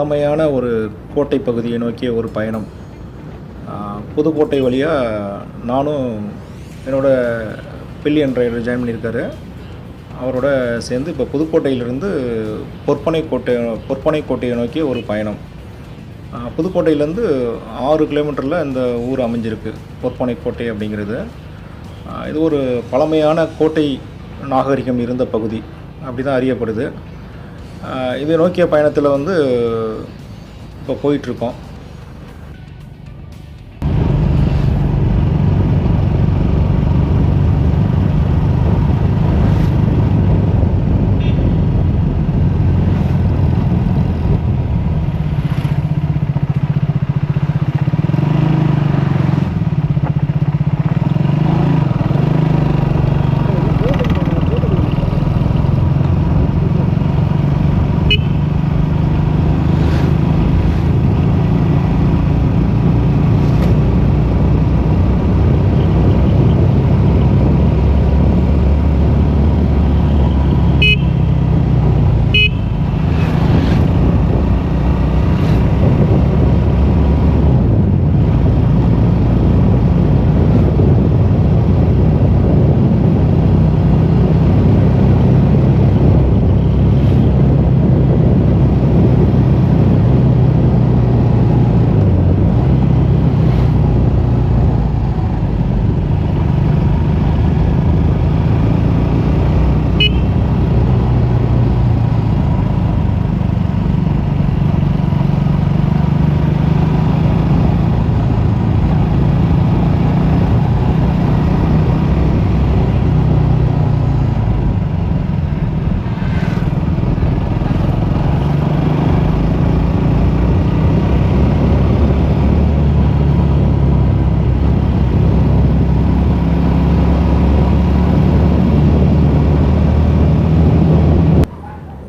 பழமையான ஒரு கோட்டை பகுதியை நோக்கிய ஒரு பயணம். புதுக்கோட்டை வழியாக நானும் என்னோட பில்லியன் டிரைவர் ஜாயின் பண்ணியிருக்காரு. அவரோட சேர்ந்து இப்போ புதுக்கோட்டையிலிருந்து பொற்பனை கோட்டை பொற்பனை கோட்டையை நோக்கிய ஒரு பயணம். புதுக்கோட்டையிலேருந்து ஆறு கிலோமீட்டரில் இந்த ஊர் அமைஞ்சிருக்கு பொற்பனை கோட்டை அப்படிங்கிறது. இது ஒரு பழமையான கோட்டை நாகரிகம் இருந்த பகுதி. அப்படி தான் அறியப்படுது. இதை நோக்கிய பயணத்தில் வந்து இப்போ போயிட்டுருக்கோம்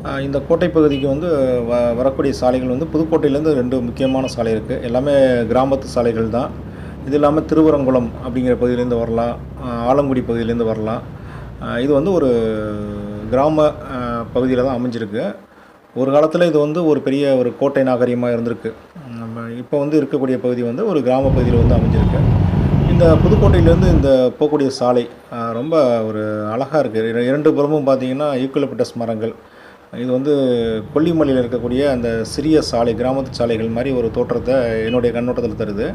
ஆஹ் இந்த கோட்டை பகுதிக்கு வந்து வ வரக்கூடிய சாலைகள் வந்து புதுக்கோட்டையிலேருந்து ரெண்டு முக்கியமான சாலை இருக்குது எல்லாமே கிராமத்து சாலைகள் தான். இது இல்லாமல் திருவரங்குளம் அப்படிங்கிற பகுதியிலேருந்து வரலாம். ஆலங்குடி பகுதியிலேருந்து வரலாம். இது வந்து ஒரு கிராம பகுதியில் தான் அமைஞ்சிருக்கு. ஒரு காலத்தில் இது வந்து ஒரு பெரிய ஒரு கோட்டை நாகரிகமாக இருந்திருக்கு. நம்ம இப்போ வந்து இருக்கக்கூடிய பகுதி வந்து ஒரு கிராம பகுதியில் வந்து அமைஞ்சிருக்கு. இந்த புதுக்கோட்டையிலேருந்து இந்த போகக்கூடிய சாலை ரொம்ப ஒரு அழகாக இருக்குது இரண்டு புறமும் பார்த்திங்கன்னா யூக்கலிப்டஸ் மரங்கள் இது வந்து கொல்லிமலையில் இருக்கக்கூடிய அந்த சிறிய சாலை கிராமத்து சாலைகள் மாதிரி ஒரு தோற்றத்தை என்னுடைய கண்ணோட்டத்தில் தருது.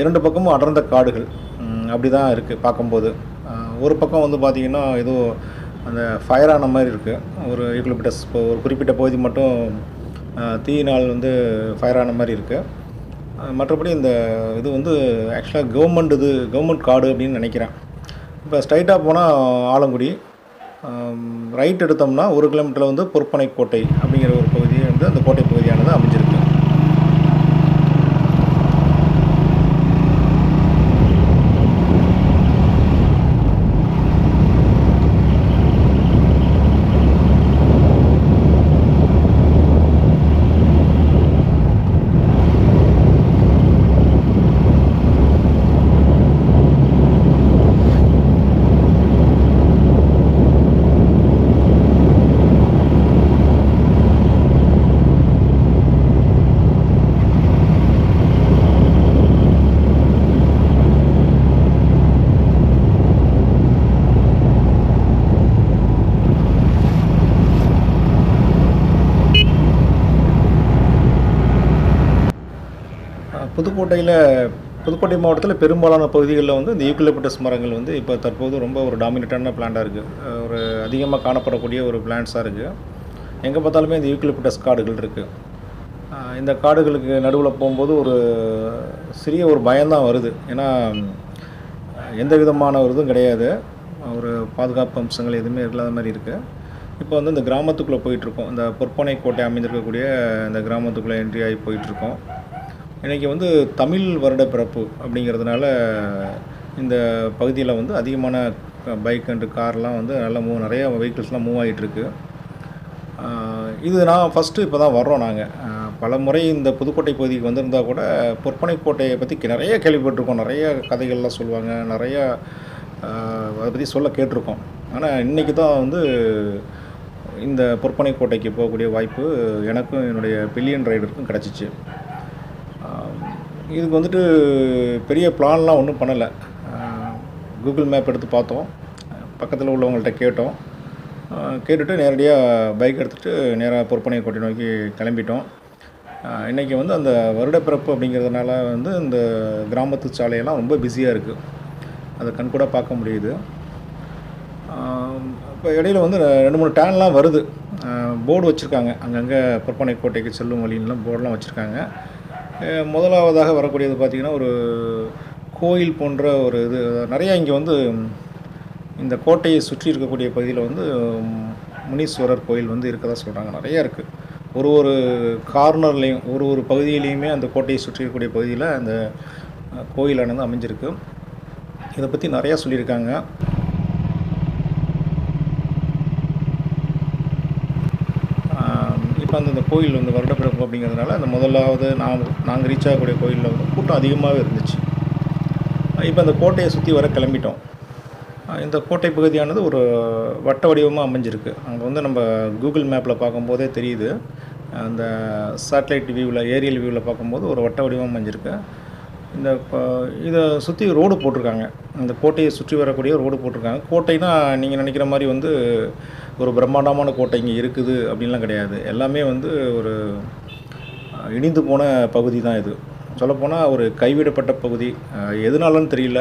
இரண்டு பக்கமும் அடர்ந்த காடுகள் அப்படி தான் இருக்குது பார்க்கும்போது. ஒரு பக்கம் வந்து பார்த்திங்கன்னா ஏதோ அந்த ஃபயர் ஆன மாதிரி இருக்குது ஒரு யூக்லிப்டஸ் இப்போ ஒரு குறிப்பிட்ட பகுதி மட்டும் தீயினால் வந்து ஃபயரான மாதிரி இருக்குது மற்றபடி இந்த இது வந்து ஆக்சுவலாக கவர்மெண்ட் இது கவர்மெண்ட் காடு அப்படின்னு நினைக்கிறேன். இப்போ ஸ்ட்ரைட்டாக போனால் ஆலங்குடி ரைட் எடுத்தோம்னா ஒரு கிலோமீட்டரில் வந்து பொற்பனை கோட்டை அப்படிங்கிற ஒரு பகுதி வந்து அந்த கோட்டை பகுதியானது அமைஞ்சிருக்கு அஹ் புதுக்கோட்டை மாவட்டத்தில் பெரும்பாலான பகுதிகளில் வந்து இந்த யூக்கலிப்டஸ் மரங்கள் வந்து இப்போ தற்போது ரொம்ப ஒரு டாமினேட்டான பிளான்ட்டாக இருக்குது ஒரு அதிகமாக காணப்படக்கூடிய ஒரு பிளான்ட்ஸாக இருக்குது எங்கே பார்த்தாலுமே இந்த யூக்கிலபிட்டஸ் காடுகள் இருக்குது இந்த காடுகளுக்கு நடுவில் போகும்போது ஒரு சிறிய ஒரு பயம்தான் வருது. ஏன்னா எந்த விதமான ஒரு இதுவும் கிடையாது. ஒரு பாதுகாப்பு அம்சங்கள் எதுவுமே இல்லாத மாதிரி இருக்குது இப்போ வந்து இந்த கிராமத்துக்குள்ளே போயிட்டுருக்கோம் இந்த பொற்பனை கோட்டை அமைந்திருக்கக்கூடிய இந்த கிராமத்துக்குள்ளே என்ட்ரி ஆகி போயிட்டுருக்கோம் இன்றைக்கி வந்து தமிழ் வருட பிறப்பு அப்படிங்கிறதுனால இந்த பகுதியில் வந்து அதிகமான பைக் அண்டு கார்லாம் வந்து நல்லா மூவ் நிறைய வெஹிக்கிள்ஸ்லாம் மூவ் ஆகிட்டுருக்கு இது நான் ஃபஸ்ட்டு இப்போ தான் வர்றோம் நாங்கள் பல முறை இந்த புதுக்கோட்டை பகுதிக்கு வந்திருந்தால் கூட பொற்பனை கோட்டையை பற்றி நிறைய கேள்விப்பட்டிருக்கோம். நிறைய கதைகள்லாம் சொல்லுவாங்க. நிறையா அதை பற்றி சொல்ல கேட்டிருக்கோம். ஆனால் இன்றைக்கி தான் வந்து இந்த பொற்பனை கோட்டைக்கு போகக்கூடிய வாய்ப்பு எனக்கும் என்னுடைய பில்லியன் ரைடருக்கும் கிடச்சிச்சு. இதுக்கு வந்துட்டு பெரிய பிளான்லாம் ஒன்றும் பண்ணலை. கூகுள் மேப் எடுத்து பார்த்தோம். பக்கத்தில் உள்ளவங்கள்ட்ட கேட்டோம். கேட்டுட்டு நேரடியாக பைக் எடுத்துகிட்டு நேராக பொற்பனை கோட்டை நோக்கி கிளம்பிட்டோம். இன்றைக்கி வந்து அந்த வருடப்பிறப்பு அப்படிங்கிறதுனால வந்து இந்த கிராமத்து சாலையெல்லாம் ரொம்ப பிஸியாக இருக்குது அதை கண்கூட பார்க்க முடியுது. இப்போ இடையில வந்து ரெண்டு மூணு டேன்லாம் வருது. போர்டு வச்சுருக்காங்க. அங்கங்கே பொற்பனை கோட்டைக்கு செல்லும் வழின்லாம் போர்டெலாம் வச்சுருக்காங்க. முதலாவதாக வரக்கூடியது பார்த்திங்கன்னா ஒரு கோயில் போன்ற ஒரு இது. நிறையா இங்கே வந்து இந்த கோட்டையை சுற்றி இருக்கக்கூடிய பகுதியில் வந்து முனீஸ்வரர் கோயில் வந்து இருக்கதா சொல்கிறாங்க நிறையா இருக்குது ஒரு ஒரு கார்னர்லேயும் ஒரு ஒரு பகுதியிலையுமே அந்த கோட்டையை சுற்றி இருக்கக்கூடிய பகுதியில் அந்த கோயிலானது அமைஞ்சிருக்கு. இதை பற்றி நிறையா சொல்லியிருக்காங்க. குறிப்பாக அந்த கோயில் வந்து வருடப்பிறப்பு அப்படிங்கிறதுனால அந்த முதலாவது நாம் நாங்கள் ரீச் ஆகக்கூடிய கோயிலில் வந்து கூட்டம் அதிகமாகவே இருந்துச்சு. இப்போ அந்த கோட்டையை சுற்றி வர கிளம்பிட்டோம். இந்த கோட்டை பகுதியானது ஒரு வட்ட வடிவமாக அமைஞ்சிருக்கு. அங்கே வந்து நம்ம கூகுள் மேப்பில் பார்க்கும்போதே தெரியுது. அந்த சேட்டலைட் வியூவில் ஏரியல் வியூவில் பார்க்கும்போது ஒரு வட்ட வடிவம் அமைஞ்சிருக்கு. இந்த இப்போ இதை சுற்றி ரோடு போட்டிருக்காங்க. அந்த கோட்டையை சுற்றி வரக்கூடிய ரோடு போட்டிருக்காங்க. கோட்டைனா நீங்கள் நினைக்கிற மாதிரி வந்து ஒரு பிரம்மாண்டமான கோட்டை இங்கே இருக்குது அப்படின்லாம் கிடையாது. எல்லாமே வந்து ஒரு இடிந்து போன பகுதி தான் இது. சொல்லப்போனால் ஒரு கைவிடப்பட்ட பகுதி. எதுனாலன்னு எதனாலன்னு தெரியல.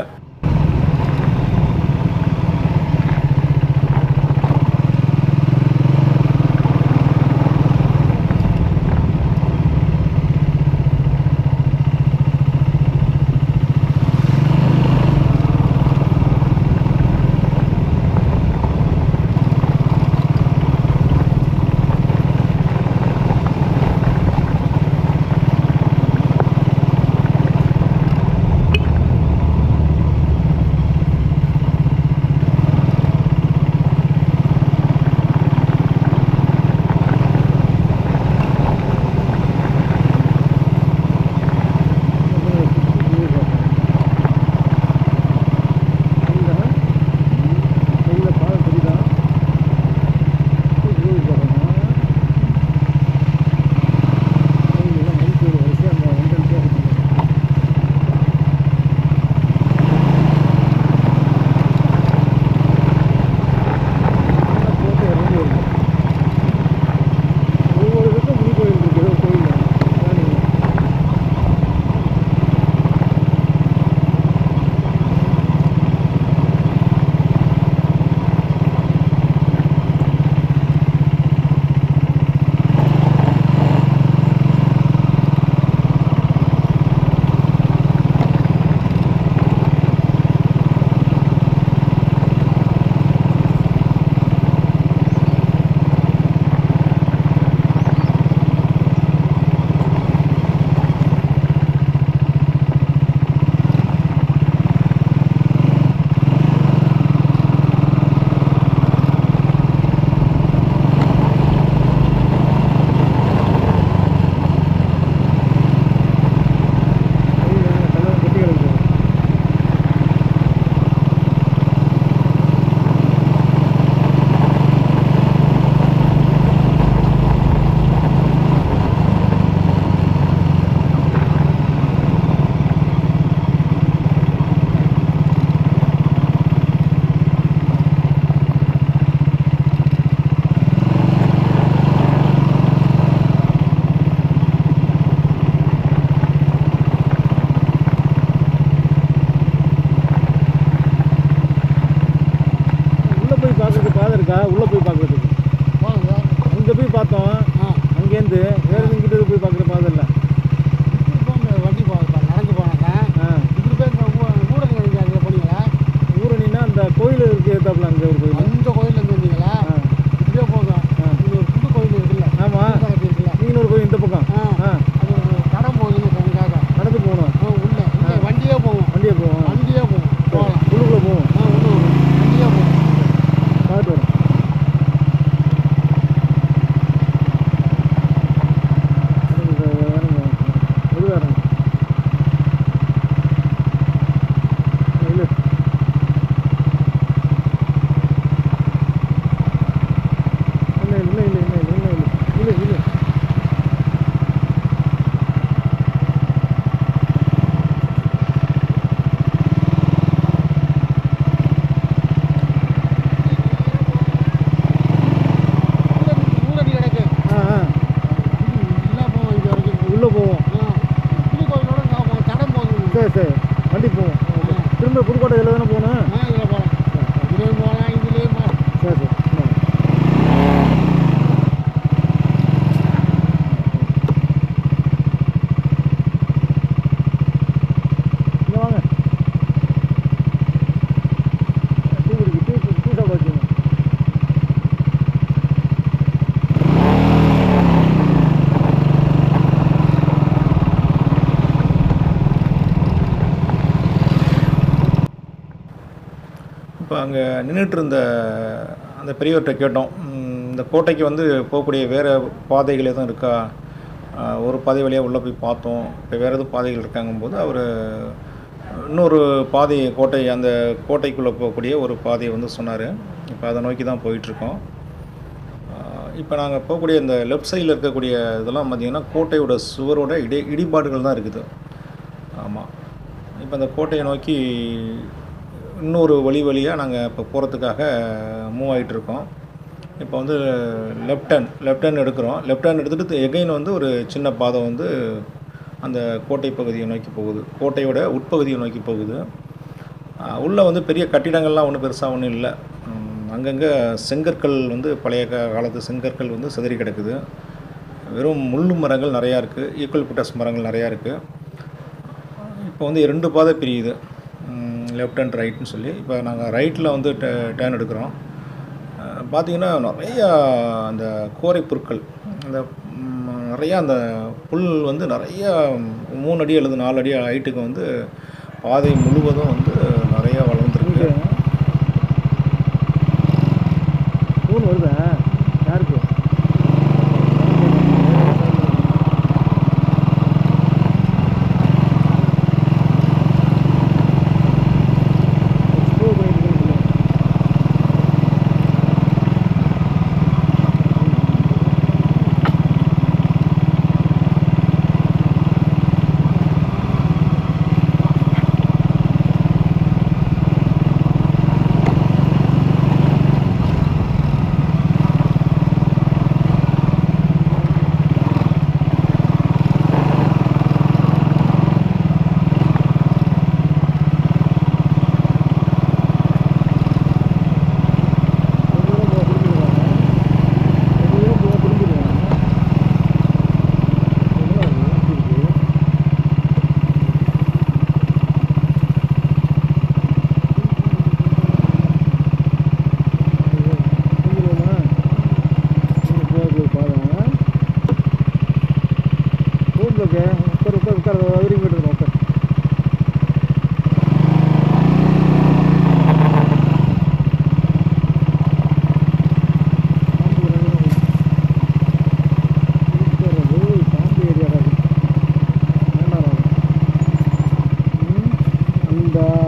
சேர்ந்து ஏழு கிட்ட போய் பார்க்க அங்கே நின்றுட்டு இருந்த அந்த பெரியவர்கிட்ட கேட்டோம் இந்த கோட்டைக்கு வந்து போகக்கூடிய வேறு பாதைகள் எதுவும் இருக்கா? ஒரு பாதை வழியாக உள்ளே போய் பார்த்தோம். இப்போ வேறு எதுவும் பாதைகள் இருக்காங்கும்போது அவர் இன்னொரு பாதை கோட்டை அந்த கோட்டைக்குள்ளே போகக்கூடிய ஒரு பாதையை வந்து சொன்னார். இப்போ அதை நோக்கி தான் போயிட்டுருக்கோம். இப்போ நாங்கள் போகக்கூடிய இந்த லெஃப்ட் சைடில் இருக்கக்கூடிய இதெல்லாம் பார்த்திங்கன்னா கோட்டையோட சுவரோட இடி இடிபாடுகள் தான் இருக்குது. ஆமாம். இப்போ அந்த கோட்டையை நோக்கி இன்னொரு வழி வழியாக நாங்கள் இப்போ போகிறதுக்காக மூவ் ஆகிட்டு இருக்கோம். இப்போ வந்து லெஃப்ட் ஹேண்ட் லெஃப்ட் ஹேண்ட் எடுக்கிறோம். லெஃப்ட் ஹேண்ட் எடுத்துகிட்டு எகைன் வந்து ஒரு சின்ன பாதை வந்து அந்த கோட்டை பகுதியை நோக்கி போகுது. கோட்டையோட உட்பகுதியை நோக்கி போகுது. உள்ளே வந்து பெரிய கட்டிடங்கள்லாம் ஒன்றும் பெருசாக ஒன்றும் இல்லை. அங்கங்கே செங்கற்கள் வந்து பழைய காலத்து செங்கற்கள் வந்து சிதறி கிடக்குது. வெறும் முள்ளு மரங்கள் நிறையா இருக்குது ஈக்குவல் பிட்டஸ் மரங்கள் நிறையா இருக்குது இப்போ வந்து ரெண்டு பாதை பிரியுது. லெஃப்ட் அண்ட் ரைட்னு சொல்லி. இப்போ நாங்கள் ரைட்டில் வந்து டேர்ன் எடுக்கிறோம். பார்த்தீங்கன்னா நிறையா அந்த கோரை பொருட்கள் அந்த நிறையா அந்த புல் வந்து நிறையா மூணு அடி அல்லது நாலு அடி ஹைட்டுக்கு வந்து பாதை முழுவதும் வந்து அந்த அங்கே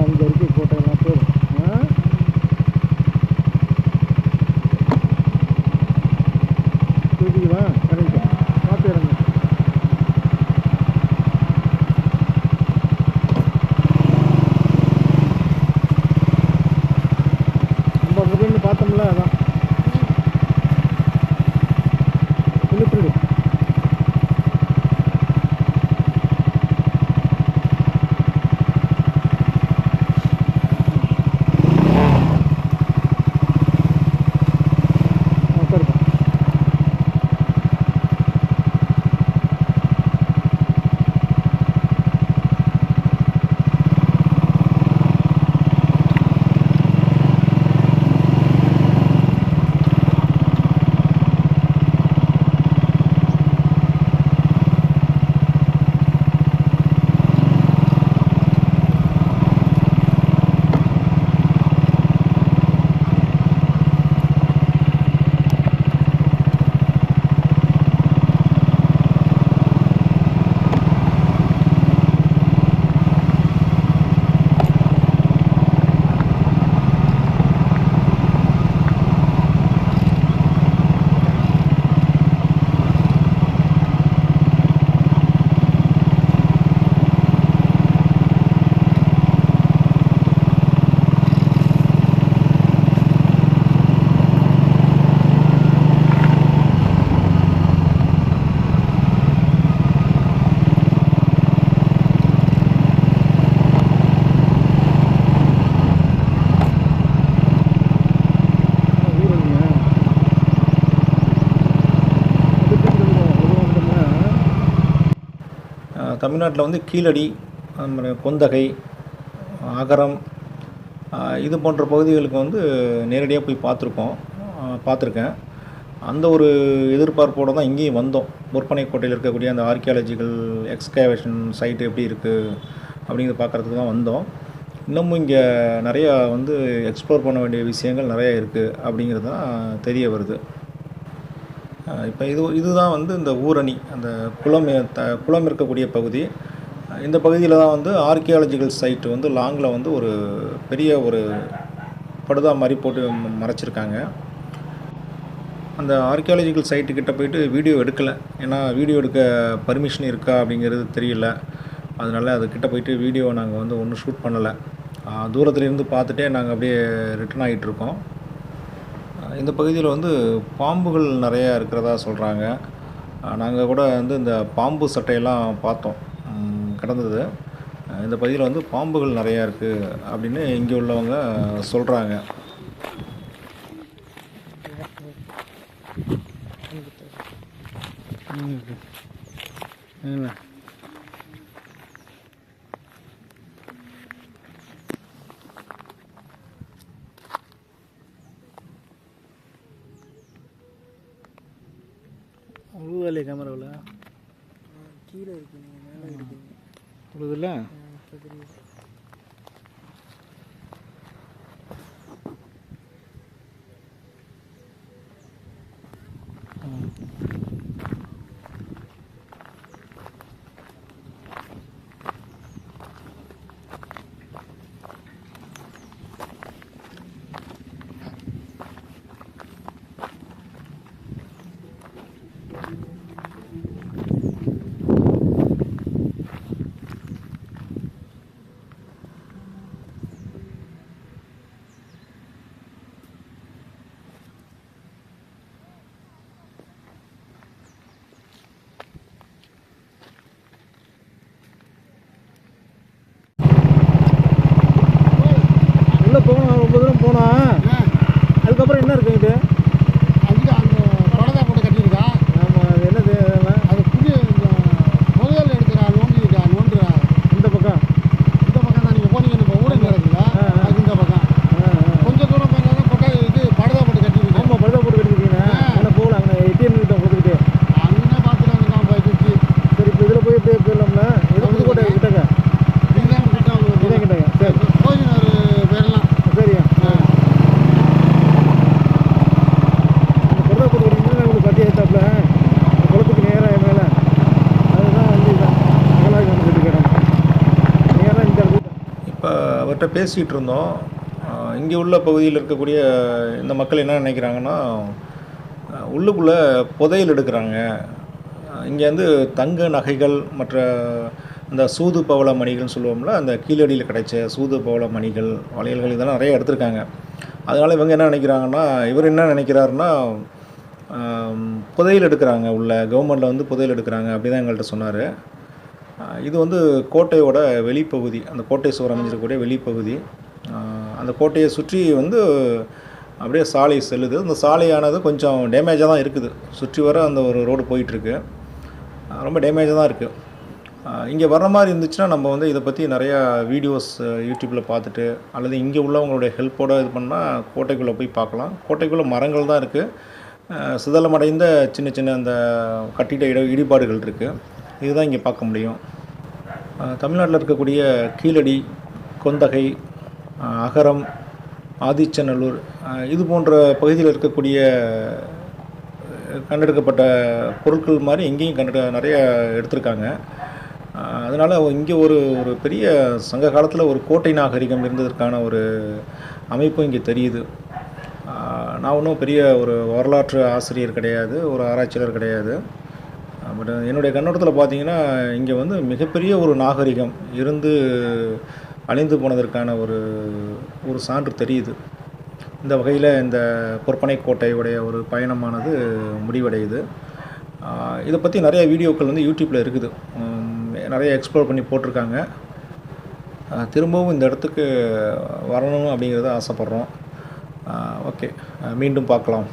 தமிழ்நாட்டில் வந்து கீழடி அப்புறம் கொந்தகை அகரம் இது போன்ற பகுதிகளுக்கு வந்து நேரடியாக போய் பார்த்துருக்கோம். பார்த்துருக்கேன். அந்த ஒரு எதிர்பார்ப்போடு தான் இங்கேயும் வந்தோம். பொற்பனைக்கோட்டையில் இருக்கக்கூடிய அந்த ஆர்கியாலஜிக்கல் எக்ஸ்கவேஷன் சைட்டு எப்படி இருக்குது அப்படிங்கிறத பார்க்குறதுக்கு தான் வந்தோம். இன்னமும் இங்கே நிறையா வந்து எக்ஸ்ப்ளோர் பண்ண வேண்டிய விஷயங்கள் நிறையா இருக்குது அப்படிங்கிறது தான் தெரிய வருது. இப்போ இது இதுதான் வந்து இந்த ஊரணி அந்த குளம் த குளம் இருக்கக்கூடிய பகுதி. இந்த பகுதியில் தான் வந்து ஆர்கியாலஜிக்கல் சைட்டு வந்து லாங்கில் வந்து ஒரு பெரிய ஒரு படுதா மாதிரி போட்டு மறைச்சிருக்காங்க. அந்த ஆர்கியாலஜிக்கல் சைட்டு கிட்ட போயிட்டு வீடியோ எடுக்கலை. ஏன்னா வீடியோ எடுக்க பர்மிஷன் இருக்கா அப்படிங்கிறது தெரியல. அதனால் அது கிட்ட போயிட்டு வீடியோ நாங்கள் வந்து ஒன்றும் ஷூட் பண்ணலை. தூரத்துலேருந்து பார்த்துட்டே நாங்கள் அப்படியே ரிட்டர்ன் ஆகிட்டுருக்கோம் இந்த பகுதியில் வந்து பாம்புகள் நிறையா இருக்கிறதா சொல்கிறாங்க நாங்கள் கூட வந்து இந்த பாம்பு சட்டையெல்லாம் பார்த்தோம். கடந்தது. கிடந்தது இந்த பகுதியில் வந்து பாம்புகள் நிறையா இருக்குது அப்படின்னு இங்கே உள்ளவங்க சொல்கிறாங்க என்ன? உழுவலையே கேமராவில் கீழே இருக்கீங்க மேலே இருக்கீங்க உழுதுல்ல இப்போ தெரியுது உள்ளே போகணும் ரொம்ப தூரம் போனோம் அதுக்கப்புறம் என்ன இருக்குங்கிட்டு அங்கே அந்த படதா போட்டு கட்டியிருக்கா ஆமாம் அது என்னது அதெல்லாம் அது புதிய இந்த முதல் எடுக்கிறா நோண்டிருக்கா நோண்டுறா இந்த பக்கம் இந்த பக்கம் தான் நீங்கள் போனீங்க நம்ம ஊரில் இருக்குல்ல ஆ, ஆ. அது இந்த பக்கம் ஆ ஆ கொஞ்சம் தூரம் போனால் கொட்டை இது படதா போட்டு கட்டியிருக்கா ஆமாம் பழுதா போட்டு கட்டிருக்கீங்க அங்கே போகல அங்கே ஏடிஎம் கிட்ட கொடுத்துக்கிட்டு அங்கே பார்த்துட்டு வந்து நான் போயிட்டு சரி இப்போ இதில் போய் போய் போயிடலாம்ல இது புதுக்கோட்டை கிட்டக்க இதுதான் கிட்ட இதான் கிட்டக்க சரி கோயில்நர் போயிடலாம் சரியா அந்த பழுதா போட்டு கட்டிங்கன்னா உங்களுக்கு பத்தி ஏற்றாப்புல குளத்துக்கு நேராக மேலே அதுதான் வந்து இதான் அகலாஜி வந்து கட்டி இடம் நேராக இந்த இடத்துக்கு இப்போ அவர்கிட்ட பேசிகிட்டு இருந்தோம் இங்கே உள்ள பகுதியில் இருக்கக்கூடிய இந்த மக்கள் என்ன நினைக்கிறாங்கன்னா உள்ளுக்குள்ளே புதையல் எடுக்கிறாங்க. இங்கே வந்து தங்க நகைகள் மற்ற இந்த சூது பவள மணிகள்னு சொல்லுவோம்ல அந்த கீழடியில் கிடைச்ச சூது பவள மணிகள் வளையல்கள் இதெல்லாம் நிறைய எடுத்திருக்காங்க. அதனால் இவங்க என்ன நினைக்கிறாங்கன்னா இவர் என்ன நினைக்கிறாருன்னா புதையல் எடுக்கிறாங்க உள்ள கவர்மெண்ட்டில் வந்து புதையல் எடுக்கிறாங்க அப்படி தான் எங்கள்கிட்ட சொன்னார். இது வந்து கோட்டையோட வெளிப்பகுதி அந்த கோட்டை சுவர் அமைஞ்சிருக்கக்கூடிய வெளிப்பகுதி. அந்த கோட்டையை சுற்றி வந்து அப்படியே சாலை செல்லுது. அந்த சாலையானது கொஞ்சம் டேமேஜாக தான் இருக்குது. சுற்றி வர அந்த ஒரு ரோடு போயிட்டுருக்கு. ரொம்ப டேமேஜாக தான் இருக்குது இங்கே வர்ற மாதிரி இருந்துச்சுன்னா நம்ம வந்து இதை பற்றி நிறையா வீடியோஸ் யூடியூப்பில் பார்த்துட்டு அல்லது இங்கே உள்ளவங்களுடைய ஹெல்ப்போடு இது பண்ணால் கோட்டைக்குள்ளே போய் பார்க்கலாம். கோட்டைக்குள்ளே மரங்கள் தான் இருக்குது சிதலமடைந்த சின்ன சின்ன அந்த கட்டிட இட இடிபாடுகள் இருக்குது இதுதான் இங்கே பார்க்க முடியும். தமிழ்நாட்டில் இருக்கக்கூடிய கீழடி கொந்தகை அகரம் ஆதிச்சநல்லூர் இது போன்ற பகுதியில் இருக்கக்கூடிய கண்டெடுக்கப்பட்ட பொருட்கள் மாதிரி இங்கேயும் கண்டு நிறைய எடுத்திருக்காங்க. அதனால் இங்கே ஒரு ஒரு பெரிய சங்க காலத்தில் ஒரு கோட்டை நாகரிகம் இருந்ததற்கான ஒரு அமைப்பும் இங்கே தெரியுது. நான் ஒன்றும் பெரிய ஒரு வரலாற்று ஆசிரியர் கிடையாது ஒரு ஆராய்ச்சியாளர் கிடையாது. பட் uh, என்னுடைய கண்ணோட்டத்தில் பார்த்தீங்கன்னா இங்கே வந்து மிகப்பெரிய ஒரு நாகரிகம் இருந்து அழிந்து போனதற்கான ஒரு ஒரு சான்று தெரியுது. இந்த வகையில் இந்த பொற்பனை கோட்டையுடைய ஒரு பயணமானது முடிவடையுது. இதை பற்றி நிறைய வீடியோக்கள் வந்து யூடியூப்பில் இருக்குது. நிறைய எக்ஸ்ப்ளோர் பண்ணி போட்டிருக்காங்க. திரும்பவும் இந்த இடத்துக்கு வரணும் அப்படிங்கிறத ஆசைப்பட்றோம். ஓகே மீண்டும் பார்க்கலாம்.